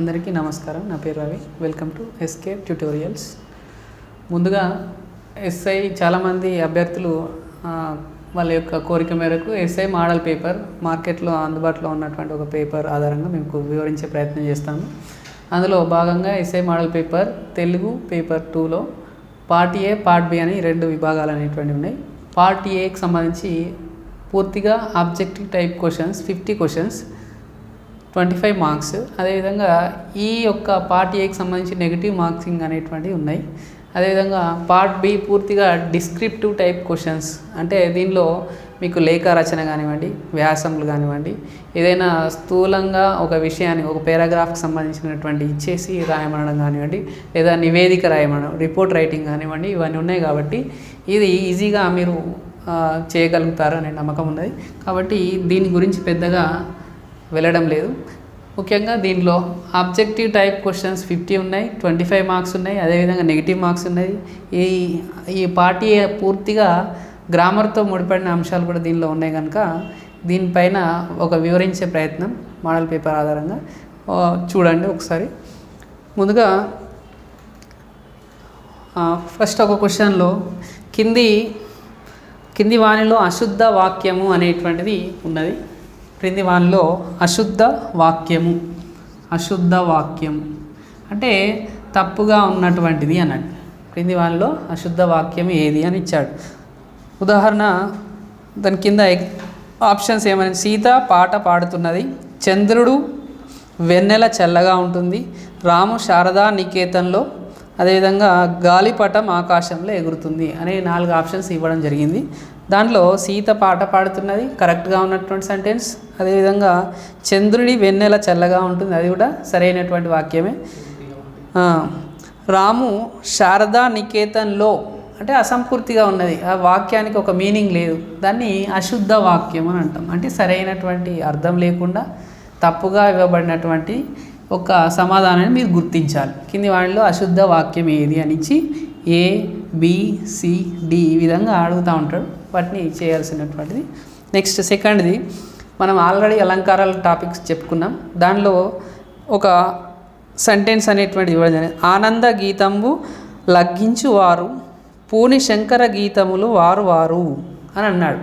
అందరికీ నమస్కారం. నా పేరు Ravi. Welcome to SK tutorials ముందుగా ఎస్ఐ చాలామంది అభ్యర్థులు వాళ్ళ యొక్క కోరిక మేరకు ఎస్ఐ మోడల్ పేపర్ మార్కెట్లో అందుబాటులో ఉన్నటువంటి ఒక పేపర్ ఆధారంగా మేము వివరించే ప్రయత్నం చేస్తాము. అందులో భాగంగా SI model paper Telugu paper టూలో పార్ట్ ఏ పార్ట్ బి అని రెండు విభాగాలు అనేటువంటివి ఉన్నాయి. పార్ట్ ఏకి సంబంధించి పూర్తిగా objective type questions fifty questions twenty five marks. అదేవిధంగా ఈ యొక్క పార్ట్ ఏకి సంబంధించి నెగిటివ్ మార్క్సింగ్ అనేటువంటివి ఉన్నాయి. అదేవిధంగా పార్ట్ బి పూర్తిగా డిస్క్రిప్టివ్ టైప్ క్వశ్చన్స్. అంటే దీనిలో మీకు లేఖ రచన కానివ్వండి వ్యాసములు కానివ్వండి ఏదైనా స్థూలంగా ఒక విషయాన్ని ఒక పారాగ్రాఫ్కి సంబంధించినటువంటి ఇచ్చేసి రాయమనడం కానివ్వండి లేదా నివేదిక రాయమనడం రిపోర్ట్ రైటింగ్ కానివ్వండి ఇవన్నీ ఉన్నాయి కాబట్టి ఇది ఈజీగా మీరు చేయగలుగుతారు అనే నమ్మకం ఉన్నది. కాబట్టి దీని గురించి పెద్దగా వెళ్ళడం లేదు. ముఖ్యంగా దీనిలో ఆబ్జెక్టివ్ టైప్ క్వశ్చన్స్ ఫిఫ్టీ ఉన్నాయి ట్వంటీ ఫైవ్ మార్క్స్ ఉన్నాయి అదేవిధంగా నెగిటివ్ మార్క్స్ ఉన్నాయి. ఈ ఈ పార్టీ పూర్తిగా గ్రామర్తో ముడిపడిన అంశాలు కూడా దీనిలో ఉన్నాయి కనుక దీనిపైన ఒక వివరించే ప్రయత్నం మోడల్ పేపర్ ఆధారంగా. చూడండి ఒకసారి. ముందుగా ఫస్ట్ ఒక క్వశ్చన్లో కింది కింది వాణిలో అశుద్ధ వాక్యము అనేటువంటిది ఉన్నది. క్రింది వానిలో అశుద్ధ వాక్యము. అశుద్ధ వాక్యం అంటే తప్పుగా ఉన్నటువంటిది అన్నాడు క్రింది వానిలో అశుద్ధ వాక్యం ఏది అని ఇచ్చాడు. ఉదాహరణ దాని కింద ఆప్షన్స్ ఏమైనా సీత పాట పాడుతున్నది చంద్రుడు వెన్నెల చల్లగా ఉంటుంది రాము శారదా నికేతన్లో అదేవిధంగా గాలిపటం ఆకాశంలో ఎగురుతుంది అనే నాలుగు ఆప్షన్స్ ఇవ్వడం జరిగింది. దాంట్లో సీత పాట పాడుతున్నది కరెక్ట్గా ఉన్నటువంటి సెంటెన్స్ అదేవిధంగా చంద్రుడి వెన్నెల చల్లగా ఉంటుంది అది కూడా సరైనటువంటి వాక్యమే. రాము శారదా నికేతన్లో అంటే అసంపూర్తిగా ఉన్నది ఆ వాక్యానికి ఒక మీనింగ్ లేదు. దాన్ని అశుద్ధ వాక్యం అని అంటాం. అంటే సరైనటువంటి అర్థం లేకుండా తప్పుగా ఇవ్వబడినటువంటి ఒక సమాధానాన్ని మీరు గుర్తించాలి. కింది వాటిలో అశుద్ధ వాక్యం ఏది అనిచ్చి ఏ బిసిడి ఈ విధంగా అడుగుతూ ఉంటాడు. వాటిని చేయాల్సినటువంటిది. నెక్స్ట్ సెకండ్ది మనం ఆల్రెడీ అలంకారాల టాపిక్స్ చెప్పుకున్నాం. దానిలో ఒక సెంటెన్స్ అనేటువంటిది ఇవ్వడం జరిగింది. ఆనంద గీతంబు లగ్గించువారు పూని శంకర గీతములు వారు వారు అని అన్నాడు.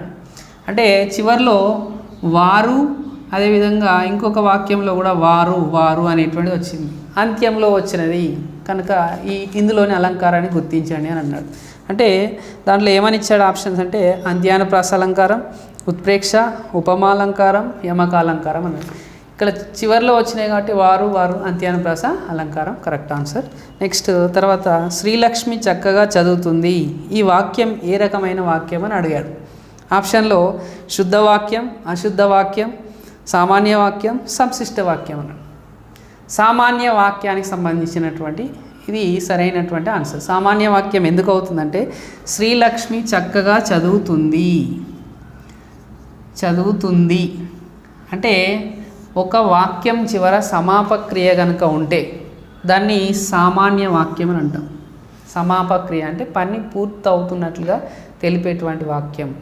అంటే చివర్లో వారు అదేవిధంగా ఇంకొక వాక్యంలో కూడా వారు వారు అనేటువంటిది వచ్చింది. అంత్యంలో వచ్చినది. కనుక ఈ ఇందులోని అలంకారాన్ని గుర్తించండి అని అన్నాడు. అంటే దాంట్లో ఏమని ఇచ్చాడు ఆప్షన్స్ అంటే అంత్యానుప్రాస అలంకారం ఉత్ప్రేక్ష ఉపమాలంకారం యమకాలంకారం అన్నాడు. ఇక్కడ చివరిలో వచ్చినాయి కాబట్టి వారు వారు అంత్యానుప్రాస అలంకారం కరెక్ట్ ఆన్సర్. నెక్స్ట్ తర్వాత శ్రీలక్ష్మి చక్కగా చదువుతుంది. ఈ వాక్యం ఏ రకమైన వాక్యం అని అడిగాడు. ఆప్షన్లో శుద్ధ వాక్యం అశుద్ధ వాక్యం సామాన్య వాక్యం సంశిష్ట వాక్యం అన్నాడు. సామాన్య వాక్యానికి సంబంధించినటువంటి ఇది సరైనటువంటి ఆన్సర్. సామాన్య వాక్యం ఎందుకు అవుతుందంటే శ్రీలక్ష్మి చక్కగా చదువుతుంది. చదువుతుంది. అంటే ఒక వాక్యం చివర సమాపక్రియ కనుక ఉంటే దాన్ని సామాన్య వాక్యం అని అంటాం. సమాపక్రియ అంటే పని పూర్తి అవుతున్నట్లుగా తెలిపేటువంటి వాక్యం.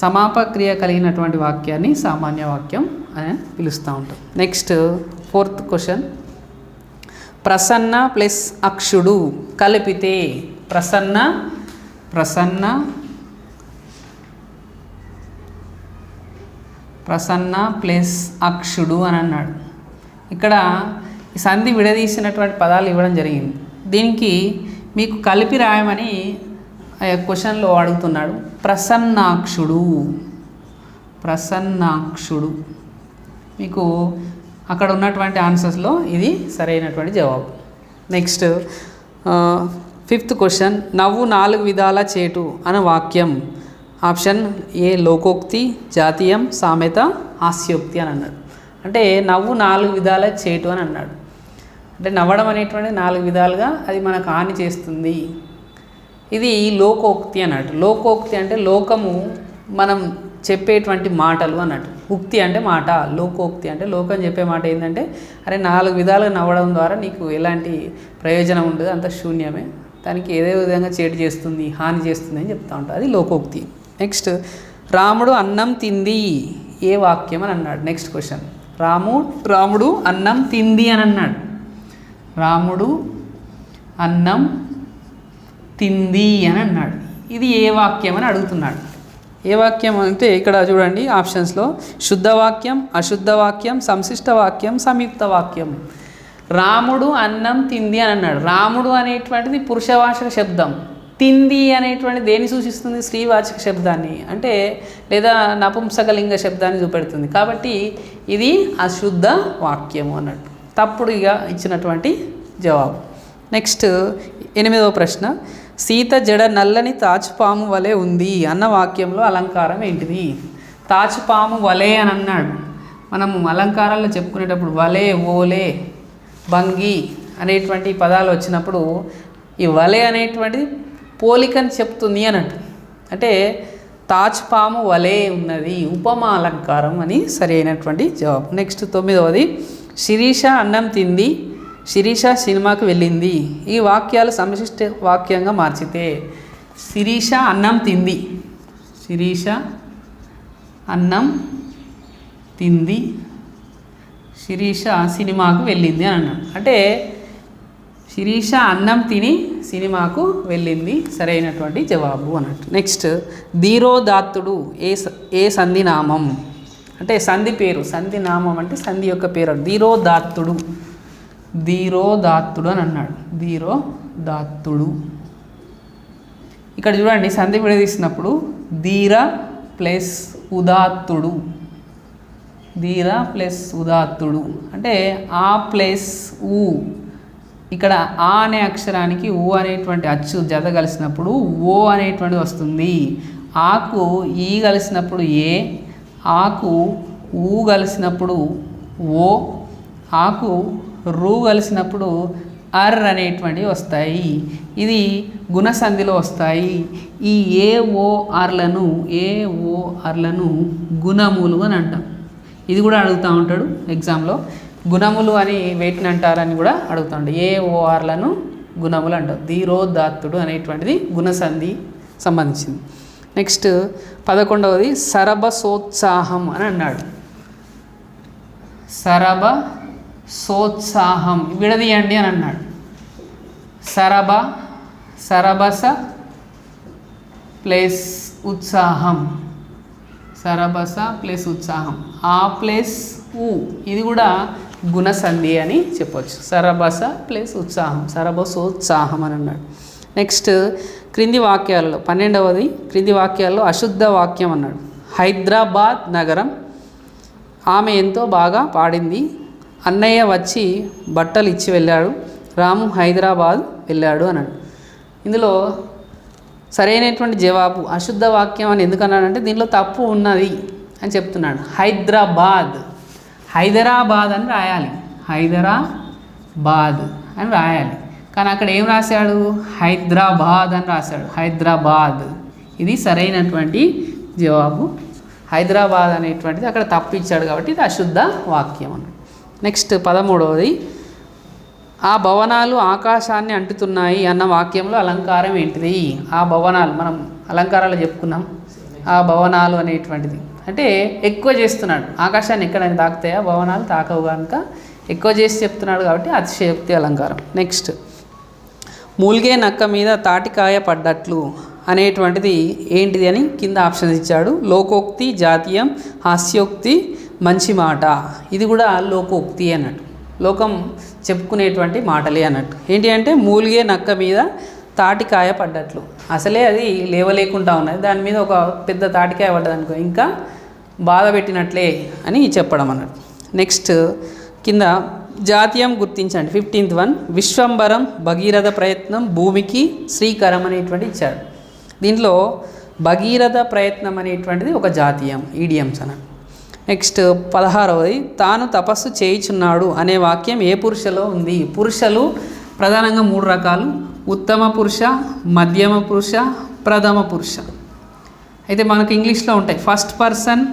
సమాపక్రియ కలిగినటువంటి వాక్యాన్ని సామాన్య వాక్యం అని పిలుస్తూ ఉంటాం. నెక్స్ట్ ఫోర్త్ క్వశ్చన్ ప్రసన్న ప్లస్ అక్షుడు కలిపితే ప్రసన్న ప్రసన్న ప్రసన్న ప్లస్ అక్షుడు అని అన్నాడు. ఇక్కడ ఈ సంధి విడదీసినటువంటి పదాలు ఇవ్వడం జరిగింది. దీనికి మీకు కలిపి రాయమని క్వశ్చన్లో అడుగుతున్నాడు ప్రసన్నాక్షుడు. ప్రసన్నాక్షుడు. మీకు అక్కడ ఉన్నటువంటి ఆన్సర్స్లో ఇది సరైనటువంటి జవాబు. నెక్స్ట్ ఫిఫ్త్ క్వశ్చన్ నవ్వు నాలుగు విధాల చేటు అనే వాక్యం. ఆప్షన్ ఏ లోకోక్తి జాతీయం సామెత హాస్యోక్తి అని అన్నాడు. అంటే నవ్వు నాలుగు విధాల చేటు అని అన్నాడు. అంటే నవ్వడం అనేటువంటి నాలుగు విధాలుగా అది మనకు హాని చేస్తుంది. ఇది లోకోక్తి అన్నట్టు. లోకోక్తి అంటే లోకము మనం చెప్పేటువంటి మాటలు అన్నట్టు. ఉక్తి అంటే మాట లోకోక్తి అంటే లోకం చెప్పే మాట ఏంటంటే అరే నాలుగు విధాలుగా నవ్వడం ద్వారా నీకు ఎలాంటి ప్రయోజనం ఉండదు అంత శూన్యమే. దానికి ఏదే విధంగా చేటు చేస్తుంది హాని చేస్తుంది అని చెప్తా ఉంటారు. అది లోకోక్తి. నెక్స్ట్ రాముడు అన్నం తింది ఏ వాక్యం అని అన్నాడు. Next question. రాము రాముడు అన్నం తింది అని అన్నాడు. రాముడు అన్నం తింది అని అన్నాడు. ఇది ఏ వాక్యం అని అడుగుతున్నాడు. ఏ వాక్యం అంటే ఇక్కడ చూడండి ఆప్షన్స్లో శుద్ధ వాక్యం అశుద్ధ వాక్యం సంశిష్ట వాక్యం సంయుక్త వాక్యం. రాముడు అన్నం తింది అని అన్నాడు. రాముడు అనేటువంటిది పురుషవాచక శబ్దం. తింది అనేటువంటి దేని సూచిస్తుంది? స్త్రీవాచక శబ్దాన్ని. అంటే లేదా నపుంసకలింగ శబ్దాన్ని చూపెడుతుంది. కాబట్టి ఇది అశుద్ధ వాక్యము అన్నట్టు. తప్పుడు ఇక ఇచ్చినటువంటి జవాబు. నెక్స్ట్ ఎనిమిదవ ప్రశ్న. సీత జడ నల్లని తాచుపాము వలె ఉంది అన్న వాక్యంలో అలంకారం ఏంటిది? తాచుపాము వలె అని అన్నాడు. మనము అలంకారాల్లో చెప్పుకునేటప్పుడు వలె ఓలే భంగి అనేటువంటి పదాలు వచ్చినప్పుడు ఈ వలె అనేటువంటిది పోలికని చెప్తుంది అన్నట్టు. అంటే తాచుపాము వలె ఉన్నది ఉపమా అలంకారం అని సరి అయినటువంటి జవాబు. నెక్స్ట్ తొమ్మిదవది శిరీష అన్నం తింది శిరీష సినిమాకు వెళ్ళింది. ఈ వాక్యాలు సంశిష్ట వాక్యంగా మార్చితే శిరీష అన్నం తింది. శిరీష అన్నం తింది. శిరీష సినిమాకు వెళ్ళింది అని అన్నాడు. అంటే శిరీష అన్నం తిని సినిమాకు వెళ్ళింది. సరైనటువంటి జవాబు అన్నట్టు. నెక్స్ట్ ధీరోదాత్తుడు ఏ ఏ సంధి నామం అంటే సంధి పేరు. సంధి నామం అంటే సంధి యొక్క పేరు. ధీరోదాత్తుడు. ధీరోదాత్తుడు అని అన్నాడు. ధీరోదాత్తుడు ఇక్కడ చూడండి సంధి విడదీసినప్పుడు ధీర ప్లస్ ఉదాత్తుడు. ధీర ప్లస్ ఉదాత్తుడు. అంటే ఆ ప్లస్ ఊ. ఇక్కడ ఆ అనే అక్షరానికి ఊ అనేటువంటి అచ్చు జత కలిసినప్పుడు ఓ అనేటువంటి వస్తుంది. ఆకు ఈ కలిసినప్పుడు ఏ ఆకు ఊ కలిసినప్పుడు ఓ ఆకు రూ కలిసినప్పుడు అర్ అనేటువంటివి వస్తాయి. ఇది గుణసంధిలో వస్తాయి. ఈ ఏ ఏఓఆర్లను ఏ గుణములు అని అంటాం. ఇది కూడా అడుగుతూ ఉంటాడు ఎగ్జామ్లో. గుణములు అని వేటిని అంటారని కూడా అడుగుతూ ఉంటాడు. ఏ ఓఆర్లను గుణములు అంటారు. ధీరోదాత్తుడు అనేటువంటిది గుణసంధి సంబంధించింది. నెక్స్ట్ పదకొండవది సరభసోత్సాహం అని అన్నాడు. సరభ సోత్సాహం. విడదీయండి అని అన్నాడు. సరభ సరభస ప్లస్ ఉత్సాహం. సరభస ప్లస్ ఉత్సాహం. ఆ ప్లస్ ఉ ఇది కూడా గుణసంధి అని చెప్పొచ్చు. సరభస ప్లస్ ఉత్సాహం. సరబసోత్సాహం అని అన్నాడు. నెక్స్ట్ క్రింది వాక్యాల్లో పన్నెండవది క్రింది వాక్యాల్లో అశుద్ధ వాక్యం అన్నాడు. హైదరాబాద్ నగరం ఆమె ఎంతో బాగా పాడింది. అన్నయ్య వచ్చి బట్టలు ఇచ్చి వెళ్ళాడు. రాము హైదరాబాద్ వెళ్ళాడు అన్నాడు. ఇందులో సరైనటువంటి జవాబు అశుద్ధ వాక్యం అని ఎందుకు అన్నాడంటే దీనిలో తప్పు ఉన్నది అని చెప్తున్నాడు. హైదరాబాద్. హైదరాబాద్ అని రాయాలి. హైదరాబాద్ అని రాయాలి. కానీ అక్కడ ఏం రాశాడు? హైదరాబాద్ అని రాశాడు. హైదరాబాద్. ఇది సరైనటువంటి జవాబు. హైదరాబాద్ అనేటువంటిది అక్కడ తప్పు ఇచ్చాడు కాబట్టి ఇది అశుద్ధ వాక్యం అన్నమాట నెక్స్ట్ పదమూడవది. ఆ భవనాలు ఆకాశాన్ని అంటుతున్నాయి అన్న వాక్యంలో అలంకారం ఏంటిది? ఆ భవనాలు మనం అలంకారాలు చెప్పుకున్నాం. ఆ భవనాలు అనేటువంటిది. అంటే ఎక్కువ చేస్తున్నాడు. ఆకాశాన్ని ఎక్కడైనా తాకుతాయా భవనాలు తాకవు కనుక ఎక్కువ చేసి చెప్తున్నాడు కాబట్టి అతిశయోక్తి అలంకారం. నెక్స్ట్ మూలిగే నక్క మీద తాటికాయ పడ్డట్లు అనేటువంటిది ఏంటిది అని కింద ఆప్షన్స్ ఇచ్చాడు. లోకోక్తి జాతీయం హాస్యోక్తి మంచి మాట. ఇది కూడా లోకోక్తి అన్నట్టు. లోకం చెప్పుకునేటువంటి మాటలే అన్నట్టు. ఏంటి అంటే మూలిగే నక్క మీద తాటికాయ పడ్డట్లు. అసలే అది లేవలేకుండా ఉన్నది. దాని మీద ఒక పెద్ద తాటికాయ పడ్డదనుకో ఇంకా బాధ పెట్టినట్లే అని చెప్పడం అన్నట్టు. నెక్స్ట్ కింద జాతీయం గుర్తించండి. ఫిఫ్టీన్త్ వన్ విశ్వంబరం భగీరథ ప్రయత్నం భూమికి శ్రీకరం అనేటువంటి ఇచ్చాడు దీంట్లో భగీరథ ప్రయత్నం అనేటువంటిది ఒక జాతీయం ఈడియమ్స్ అన్నట్టు. నెక్స్ట్ పదహారవది తాను తపస్సు చేయుచున్నాడు అనే వాక్యం ఏ పురుషలో ఉంది? పురుషలు ప్రధానంగా మూడు రకాలు. ఉత్తమ పురుష మధ్యమ పురుష ప్రథమ పురుష. అయితే మనకు ఇంగ్లీష్లో ఉంటాయి. First person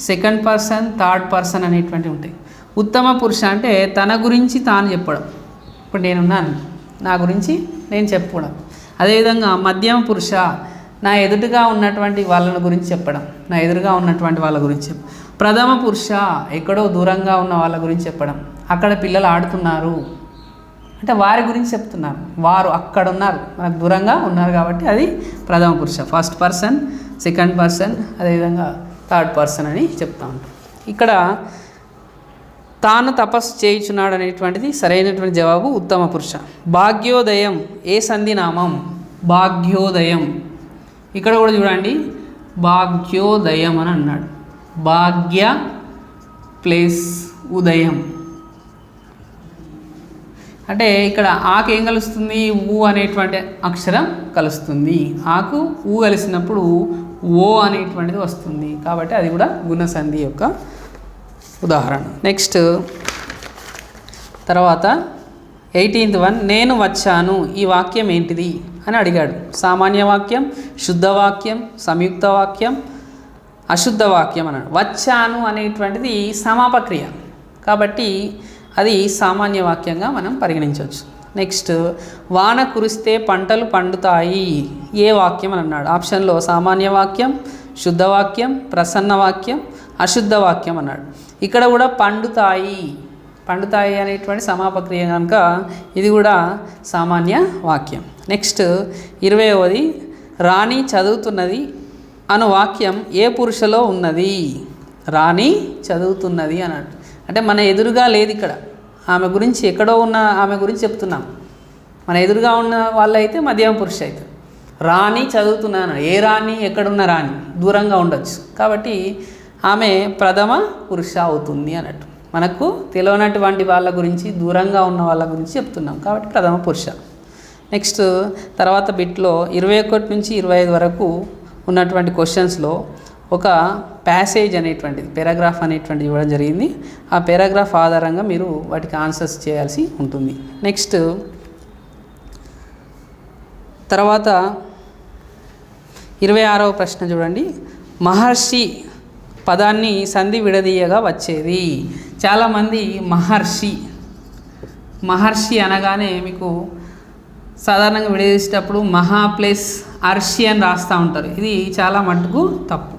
second person third person అనేటువంటివి ఉంటాయి. ఉత్తమ పురుష అంటే తన గురించి తాను చెప్పడం. ఇప్పుడు నేనున్నాను. నా గురించి నేను చెప్పడం అదేవిధంగా మధ్యమ పురుష నా ఎదుటిగా ఉన్నటువంటి వాళ్ళని గురించి చెప్పడం. నా ఎదురుగా ఉన్నటువంటి వాళ్ళ గురించి ప్రథమ పురుష ఎక్కడో దూరంగా ఉన్న వాళ్ళ గురించి చెప్పడం. అక్కడ పిల్లలు ఆడుతున్నారు. అంటే వారి గురించి చెప్తున్నారు. వారు అక్కడ ఉన్నారు మనకు దూరంగా ఉన్నారు కాబట్టి అది ప్రథమ పురుష. ఫస్ట్ పర్సన్ సెకండ్ పర్సన్ అదేవిధంగా థర్డ్ పర్సన్ అని చెప్తా ఉంటాం. ఇక్కడ తాను తపస్సు చేయుచున్నాడు అనేటువంటిది సరైనటువంటి జవాబు ఉత్తమ పురుష. భాగ్యోదయం ఏ సంధినామం? భాగ్యోదయం. ఇక్కడ కూడా చూడండి భాగ్యోదయం అని అన్నాడు. భాగ్య ప్లేస్ ఉదయం. అంటే ఇక్కడ ఆకు ఏం కలుస్తుంది? ఊ అనేటువంటి అక్షరం కలుస్తుంది. ఆకు ఊ కలిసినప్పుడు ఓ అనేటువంటిది వస్తుంది. కాబట్టి అది కూడా గుణసంధి యొక్క ఉదాహరణ. నెక్స్ట్ తర్వాత ఎయిటీన్త్ వన్ నేను వచ్చాను. ఈ వాక్యం ఏంటిది? అని అడిగాడు. సామాన్య వాక్యం శుద్ధ వాక్యం సంయుక్త వాక్యం అశుద్ధ వాక్యం అన్నాడు. వచ్చాను అనేటువంటిది సమాపక్రియ. కాబట్టి అది సామాన్య వాక్యంగా మనం పరిగణించవచ్చు. నెక్స్ట్ వాన కురిస్తే పంటలు పండుతాయి. ఏ వాక్యం అని అన్నాడు. ఆప్షన్లో సామాన్య వాక్యం శుద్ధ వాక్యం ప్రసన్న వాక్యం అశుద్ధ వాక్యం అన్నాడు. ఇక్కడ కూడా పండుతాయి. పండుతాయి అనేటువంటి సమాపక్రియ కనుక ఇది కూడా సామాన్య వాక్యం. నెక్స్ట్ ఇరవైవది రాణి చదువుతున్నది అను వాక్యం ఏ పురుషలో ఉన్నది? రాణి చదువుతున్నది అన్నట్టు. అంటే మన ఎదురుగా లేదు ఇక్కడ. ఆమె గురించి ఎక్కడో ఉన్న ఆమె గురించి చెప్తున్నాం. మన ఎదురుగా ఉన్న వాళ్ళైతే మధ్యమ పురుష అయితే రాణి చదువుతున్నాను ఏ రాణి ఎక్కడున్న రాణి? దూరంగా ఉండొచ్చు. కాబట్టి ఆమె ప్రథమ పురుష అవుతుంది అన్నట్టు. మనకు తెలియనటువంటి వాళ్ళ గురించి దూరంగా ఉన్న వాళ్ళ గురించి చెప్తున్నాం. కాబట్టి ప్రథమ పురుష. నెక్స్ట్ తర్వాత బిట్లో ఇరవై ఒకటి నుంచి ఇరవై ఐదు వరకు ఉన్నటువంటి క్వశ్చన్స్లో ఒక ప్యాసేజ్ అనేటువంటిది పారాగ్రాఫ్ అనేటువంటిది ఇవ్వడం జరిగింది. ఆ పారాగ్రాఫ్ ఆధారంగా మీరు వాటికి ఆన్సర్స్ చేయాల్సి ఉంటుంది. నెక్స్ట్ తర్వాత ఇరవై ఆరవ ప్రశ్న చూడండి. మహర్షి పదాన్ని సంధి విడదీయగా వచ్చేది. చాలామంది మహర్షి మహర్షి అనగానే మీకు సాధారణంగా విడదీసేటప్పుడు మహా ప్లస్ అర్షి అని రాస్తూ ఉంటారు. ఇది చాలా మటుకు తప్పు.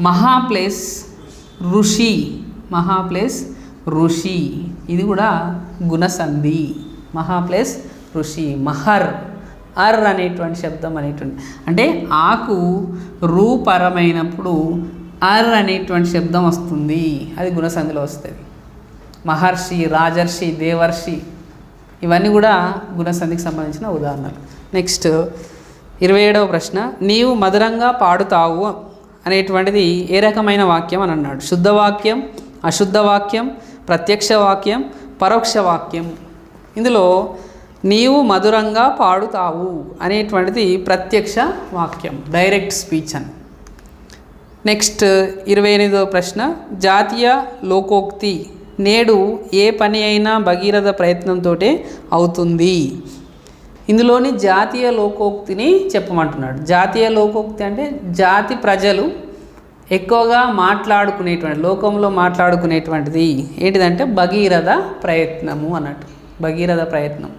మహా ప్లస్ ఋషి. మహా ప్లస్ ఋషి. ఇది కూడా గుణసంధి. మహా ప్లస్ ఋషి. మహర్. అర్ అనేటువంటి శబ్దం అనేటువంటి. అంటే ఆకు రూపరమైనప్పుడు అర్ అనేటువంటి శబ్దం వస్తుంది. అది గుణసంధిలో వస్తుంది. మహర్షి రాజర్షి దేవర్షి ఇవన్నీ కూడా గుణసంధికి సంబంధించిన ఉదాహరణలు. నెక్స్ట్ ఇరవై ఏడవ ప్రశ్న నీవు మధురంగా పాడుతావు అనేటువంటిది ఏ రకమైన వాక్యం అని అన్నాడు. శుద్ధ వాక్యం అశుద్ధ వాక్యం ప్రత్యక్ష వాక్యం పరోక్ష వాక్యం. ఇందులో నీవు మధురంగా పాడుతావు అనేటువంటిది ప్రత్యక్ష వాక్యం డైరెక్ట్ స్పీచ్ అని. నెక్స్ట్ ఇరవై ఎనిమిదవ ప్రశ్న జాతీయ లోకోక్తి నేడు ఏ పని అయినా భగీరథ ప్రయత్నంతో అవుతుంది. ఇందులోని జాతీయ లోకోక్తిని చెప్పమంటున్నాడు. జాతీయ లోకోక్తి అంటే జాతి ప్రజలు ఎక్కువగా మాట్లాడుకునేటువంటి లోకంలో మాట్లాడుకునేటువంటిది ఏంటిదంటే భగీరథ ప్రయత్నము అన్నట్టు. భగీరథ ప్రయత్నం.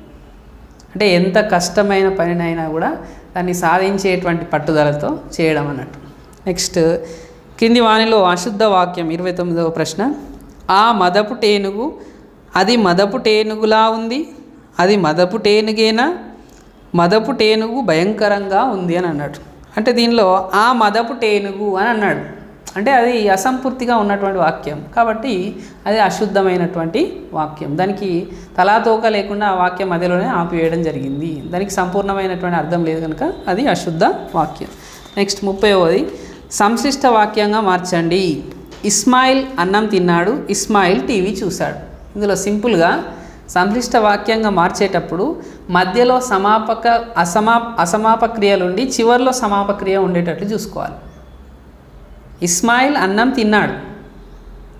అంటే ఎంత కష్టమైన పనినైనా కూడా దాన్ని సాధించేటువంటి పట్టుదలతో చేయడం అన్నట్టు. నెక్స్ట్ కింది వాణిలో అశుద్ధ వాక్యం ఇరవై తొమ్మిదవ ప్రశ్న. ఆ మదపు టేనుగు అది మదపు టేనుగులా ఉంది అది మదపు టేనుగేనా మదపు టేనుగు భయంకరంగా ఉంది అని అన్నాడు. అంటే దీనిలో ఆ మదపు టేనుగు అని అన్నాడు. అంటే అది అసంపూర్తిగా ఉన్నటువంటి వాక్యం. కాబట్టి అది అశుద్ధమైనటువంటి వాక్యం. దానికి తలాతోక లేకుండా ఆ వాక్యం మధ్యలోనే ఆపివేయడం జరిగింది. దానికి సంపూర్ణమైనటువంటి అర్థం లేదు కనుక అది అశుద్ధ వాక్యం. నెక్స్ట్ ముప్పైవది సంశిష్ట వాక్యంగా మార్చండి. ఇస్మాయిల్ అన్నం తిన్నాడు ఇస్మాయిల్ టీవీ చూశాడు. ఇందులో సింపుల్గా సంక్లిష్ట వాక్యంగా మార్చేటప్పుడు మధ్యలో సమాపక అసమా అసమాపక్రియలుండి చివరిలో సమాపక్రియ ఉండేటట్లు చూసుకోవాలి. ఇస్మాయిల్ అన్నం తిన్నాడు.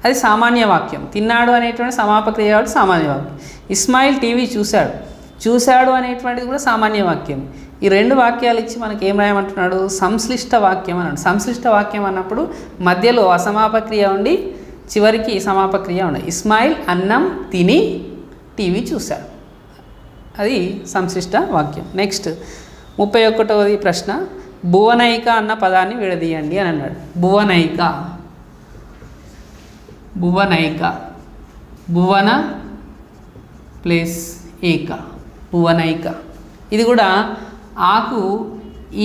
అది సామాన్య వాక్యం. తిన్నాడు అనేటువంటి సమాపక్రియ కాబట్టి సామాన్య వాక్యం. ఇస్మాయిల్ టీవీ చూశాడు. చూశాడు అనేటువంటిది కూడా సామాన్య వాక్యం. ఈ రెండు వాక్యాలు ఇచ్చి మనకి ఏం రాయమంటున్నాడు? సంశ్లిష్ట వాక్యం అన్నాడు. సంశ్లిష్ట వాక్యం అన్నప్పుడు మధ్యలో అసమాపక్రియ ఉండి చివరికి సమాపక్రియ ఉండదు ఇస్మాయిల్ అన్నం తిని టీవీ చూశాడు. అది సంశ్లిష్ట వాక్యం. నెక్స్ట్ ముప్పై ఒకటవది ప్రశ్న భువనైక అన్న పదాన్ని విడదీయండి అని అన్నాడు. భువనైక. భువనైక. భువన ప్లేస్ ఏక. భువనైక. ఇది కూడా ఆకు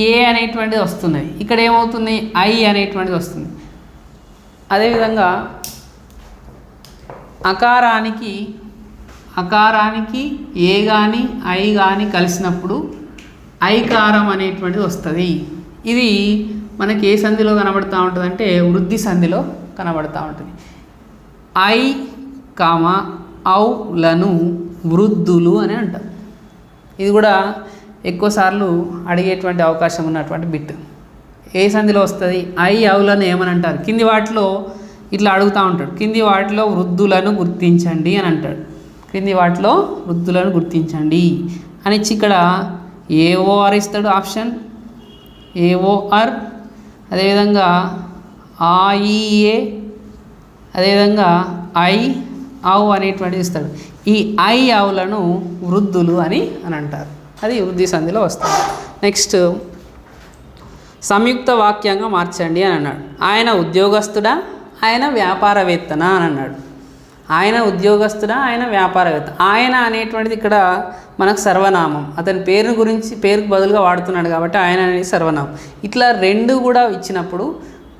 ఏ అనేటువంటిది వస్తుంది? ఇక్కడ ఏమవుతుంది? ఐ అనేటువంటిది వస్తుంది. అదేవిధంగా అకారానికి అకారానికి ఏ కానీ ఐ కానీ కలిసినప్పుడు ఐకారం అనేటువంటిది వస్తుంది. ఇది మనకి ఏ సంధిలో కనబడుతూ ఉంటుంది అంటే వృద్ధి సంధిలో కనబడుతూ ఉంటుంది. ఐ కామ ఔలను వృద్ధులు అని అంటారు. ఇది కూడా ఎక్కువసార్లు అడిగేటువంటి అవకాశం ఉన్నటువంటి బిట్. ఏ సంధిలో వస్తుంది? ఐ అవులను ఏమని అంటారు? కింది వాటిలో ఇట్లా అడుగుతూ ఉంటాడు. కింది వాటిలో వృద్ధులను గుర్తించండి అని అంటాడు. కింది వాటిలో వృద్ధులను గుర్తించండి అని ఇక్కడ ఏఓఆర్ ఇస్తాడు ఆప్షన్. ఏఓఆర్ అదేవిధంగా ఆఈఏ అదేవిధంగా ఐ ఆవు అనేటువంటిది ఇస్తాడు. ఈ ఐ ఆవులను వృద్ధులు అని అని అంటారు. అది వృద్ధి సంధిలో వస్తుంది. నెక్స్ట్ సంయుక్త వాక్యంగా మార్చండి అని అన్నాడు. ఆయన ఉద్యోగస్తుడా? ఆయన వ్యాపారవేత్తనా అని అన్నాడు. ఆయన ఉద్యోగస్తుడా? ఆయన వ్యాపారవేత్త. ఆయన అనేటువంటిది ఇక్కడ మనకు సర్వనామం. అతని పేరు గురించి పేరుకు బదులుగా వాడుతున్నాడు కాబట్టి ఆయన అనేది సర్వనామం. ఇట్లా రెండు కూడా ఇచ్చినప్పుడు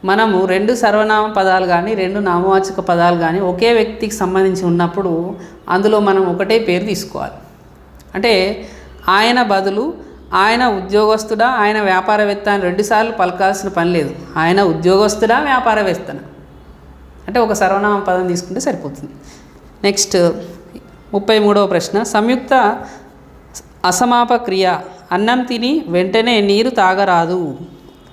మనము రెండు సర్వనామ పదాలు కానీ రెండు నామవాచక పదాలు కానీ ఒకే వ్యక్తికి సంబంధించి ఉన్నప్పుడు అందులో మనం ఒకటే పేరు తీసుకోవాలి. అంటే ఆయన బదులు ఆయన ఉద్యోగస్తుడా ఆయన వ్యాపారవేత్త అని రెండుసార్లు పలకాల్సిన పని లేదు. ఆయన ఉద్యోగస్తుడా వ్యాపారవేత్తన? అంటే ఒక సర్వనామ పదం తీసుకుంటే సరిపోతుంది. నెక్స్ట్ ముప్పై మూడవ ప్రశ్న. సంయుక్త అసమాప క్రియ. అన్నం తిని వెంటనే నీరు తాగరాదు.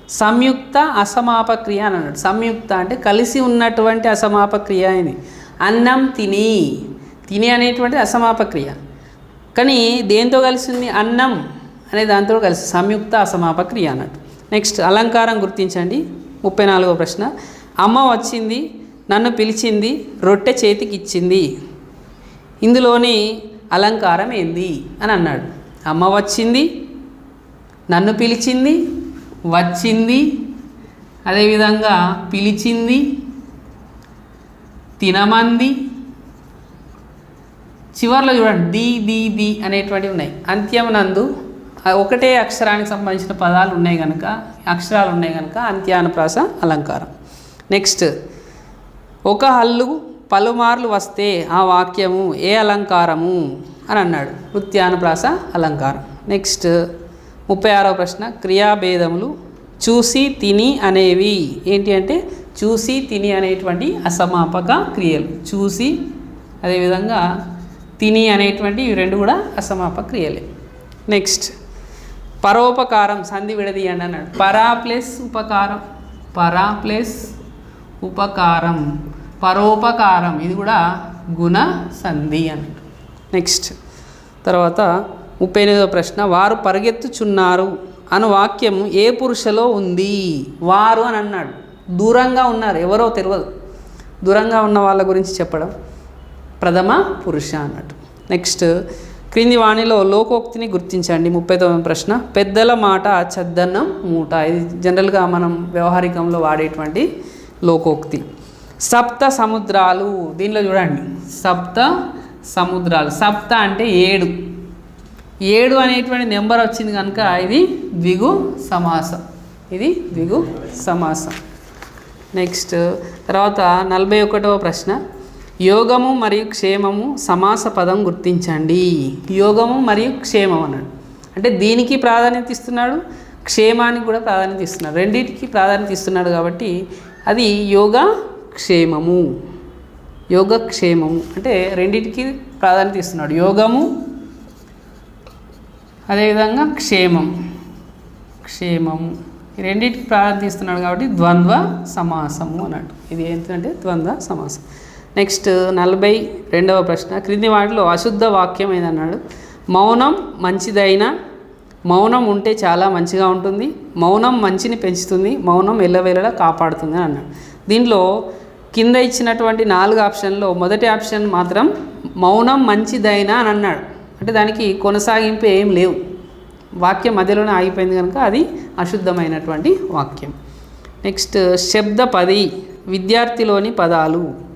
సంయుక్త అసమాప క్రియ అని అన్నాడు. సంయుక్త అంటే కలిసి ఉన్నటువంటి అసమాప క్రియ అని అన్నం తిని. తిని అనేటువంటి అసమాప క్రియ. కానీ దేంతో కలిసింది? అన్నం అనే దాంతో కలిసి సంయుక్త అసమాప క్రియ అన్నట్టు నెక్స్ట్ అలంకారం గుర్తించండి. ముప్పై నాలుగో ప్రశ్న. అమ్మ వచ్చింది నన్ను పిలిచింది రొట్టె చేతికి ఇచ్చింది. ఇందులోని అలంకారం ఏంది? అని అన్నాడు. అమ్మ వచ్చింది నన్ను పిలిచింది వచ్చింది అదేవిధంగా పిలిచింది తినమంది చివరిలో చూడండి ది ది ది అనేటువంటివి ఉన్నాయి. అంత్యమునందు ఒకటే అక్షరానికి సంబంధించిన పదాలు ఉన్నాయి కనుక అక్షరాలు ఉన్నాయి కనుక అంత్యానుప్రాస అలంకారం. నెక్స్ట్ ఒక హల్లు పలుమార్లు వస్తే ఆ వాక్యము ఏ అలంకారము అని అన్నాడు. వృత్యానుప్రాస అలంకారం. నెక్స్ట్ ముప్పై ఆరవ ప్రశ్న క్రియాభేదములు చూసి తిని అనేవి ఏంటి అంటే చూసి తిని అనేటువంటి అసమాపక క్రియలు. చూసి అదేవిధంగా తిని అనేటువంటి ఇవి రెండు కూడా అసమాప క్రియలే. నెక్స్ట్ పరోపకారం సంధి విడదీయండి అన్నాడు. పరా ప్లస్ ఉపకారం. పరా ప్లస్ ఉపకారం. పరోపకారం. ఇది కూడా గుణ సంధి అన్నట్టు నెక్స్ట్ తర్వాత ముప్పై ఎనిమిదవ ప్రశ్న. వారు పరిగెత్తుచున్నారు అను వాక్యం ఏ పురుషలో ఉంది? వారు అని అన్నాడు. దూరంగా ఉన్నారు. ఎవరో తెలియదు దూరంగా ఉన్న వాళ్ళ గురించి చెప్పడం. ప్రథమ పురుష అన్నట్టు. నెక్స్ట్ క్రింది వాణిలో లోకోక్తిని గుర్తించండి. ముప్పై తొమ్మిది ప్రశ్న. పెద్దల మాట చద్దన్నం మూట. ఇది జనరల్గా మనం వ్యవహారికంలో వాడేటువంటి లోకోక్తి. సప్త సముద్రాలు. దీనిలో చూడండి. సప్త సముద్రాలు. సప్త అంటే ఏడు. ఏడు అనేటువంటి నెంబర్ వచ్చింది కనుక ఇది ద్విగు సమాసం. ఇది ద్విగు సమాసం. నెక్స్ట్ తర్వాత నలభై ఒకటవ ప్రశ్న. యోగము మరియు క్షేమము సమాస పదం గుర్తించండి. యోగము మరియు క్షేమం అన్నాడు. అంటే దీనికి ప్రాధాన్యత ఇస్తున్నాడు క్షేమానికి కూడా ప్రాధాన్యత ఇస్తున్నాడు. రెండింటికి ప్రాధాన్యత ఇస్తున్నాడు కాబట్టి అది యోగ క్షేమము. యోగక్షేమము అంటే రెండింటికి ప్రాధాన్యత ఇస్తున్నాడు. యోగము అదేవిధంగా క్షేమం. క్షేమము. రెండింటికి ప్రాధాన్యత ఇస్తున్నాడు కాబట్టి ద్వంద్వ సమాసము అన్నట్టు ఇది ఏంటంటే ద్వంద్వ సమాసం నెక్స్ట్ నలభై రెండవ ప్రశ్న. క్రింది వాటిలో అశుద్ధ వాక్యం ఏదన్నాడు? మౌనం మంచిదైన మౌనం ఉంటే చాలా మంచిగా ఉంటుంది మౌనం మంచిని పెంచుతుంది మౌనం ఎల్లవేళలా కాపాడుతుంది అని అన్నాడు. దీంట్లో కింద ఇచ్చినటువంటి నాలుగు ఆప్షన్లో మొదటి ఆప్షన్ మాత్రం మౌనం మంచిదైనా అని అన్నాడు. అంటే దానికి కొనసాగింపు ఏం లేవు. వాక్యం మధ్యలోనే ఆగిపోయింది కనుక అది అశుద్ధమైనటువంటి వాక్యం. నెక్స్ట్ శబ్ద పది విద్యార్థిలోని పదాలు.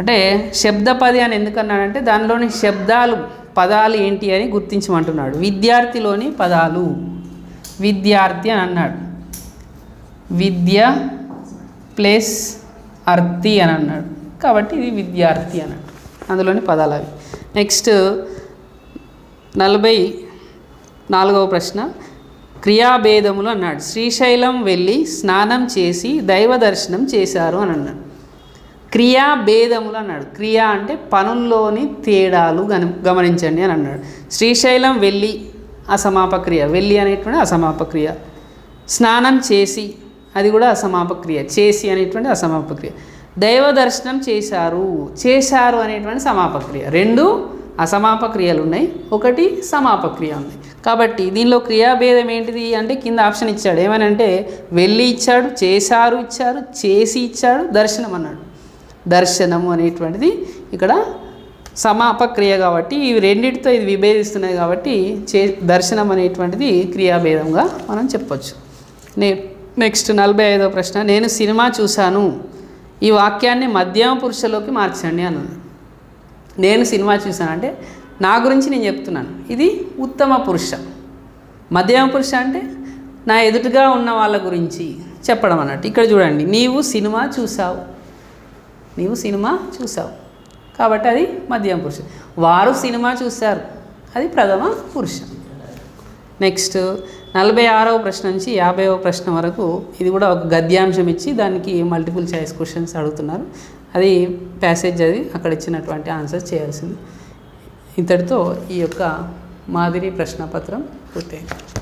అంటే శబ్దపది అని ఎందుకన్నాడంటే దానిలోని శబ్దాలు పదాలు ఏంటి అని గుర్తించమంటున్నాడు. విద్యార్థిలోని పదాలు. విద్యార్థి అని అన్నాడు. విద్య ప్లస్ అర్థి అని అన్నాడు. కాబట్టి ఇది విద్యార్థి అన్నాడు. అందులోని పదాలు అవి. నెక్స్ట్ నలభై నాలుగవ ప్రశ్న. క్రియాభేదములు అన్నాడు. శ్రీశైలం వెళ్ళి స్నానం చేసి దైవ దర్శనం చేశారు అని అన్నాడు. క్రియాభేదములు అన్నాడు. క్రియ అంటే పనుల్లోని తేడాలు గమనించండి అని అన్నాడు. శ్రీశైలం వెళ్ళి అసమాపక్రియ వెళ్ళి అనేటువంటి అసమాపక్రియ స్నానం చేసి అది కూడా అసమాపక్రియ చేసి అనేటువంటి అసమాపక్రియ దైవ దర్శనం చేశారు. చేశారు అనేటువంటి సమాపక్రియ రెండు అసమాపక్రియలు ఉన్నాయి. ఒకటి సమాపక్రియ ఉంది. కాబట్టి దీనిలో క్రియాభేదం ఏంటిది అంటే కింద ఆప్షన్ ఇచ్చాడు. ఏమనంటే వెళ్ళి ఇచ్చాడు చేశారు ఇచ్చారు చేసి ఇచ్చాడు దర్శనం అన్నాడు. దర్శనము అనేటువంటిది ఇక్కడ సమాపక్రియ కాబట్టి ఇవి రెండింటితో ఇది విభేదిస్తున్నాయి కాబట్టి చే దర్శనం అనేటువంటిది క్రియాభేదంగా మనం చెప్పొచ్చు. నే నెక్స్ట్ నలభై ఐదో ప్రశ్న నేను సినిమా చూశాను ఈ వాక్యాన్ని మధ్యమ పురుషలోకి మార్చండి అన్నది. నేను సినిమా చూశాను అంటే నా గురించి నేను చెప్తున్నాను. ఇది ఉత్తమ పురుష. మధ్యమ పురుష అంటే నా ఎదుటిగా ఉన్న వాళ్ళ గురించి చెప్పడం అన్నట్టు. ఇక్కడ చూడండి నీవు సినిమా చూసావు నీవు సినిమా చూసావు. కాబట్టి అది మధ్యమ పురుష వారు సినిమా చూశారు. అది ప్రథమ పురుష నెక్స్ట్ నలభై ఆరవ ప్రశ్న నుంచి యాభైవ ప్రశ్న వరకు ఇది కూడా ఒక గద్యాంశం ఇచ్చి దానికి మల్టిపుల్ చాయిస్ క్వశ్చన్స్ అడుగుతున్నారు. అది ప్యాసేజ్ అది అక్కడ ఇచ్చినటువంటి ఆన్సర్ చేయాల్సింది. ఇంతటితో ఈ యొక్క మాదిరి ప్రశ్నపత్రం పూర్తయింది.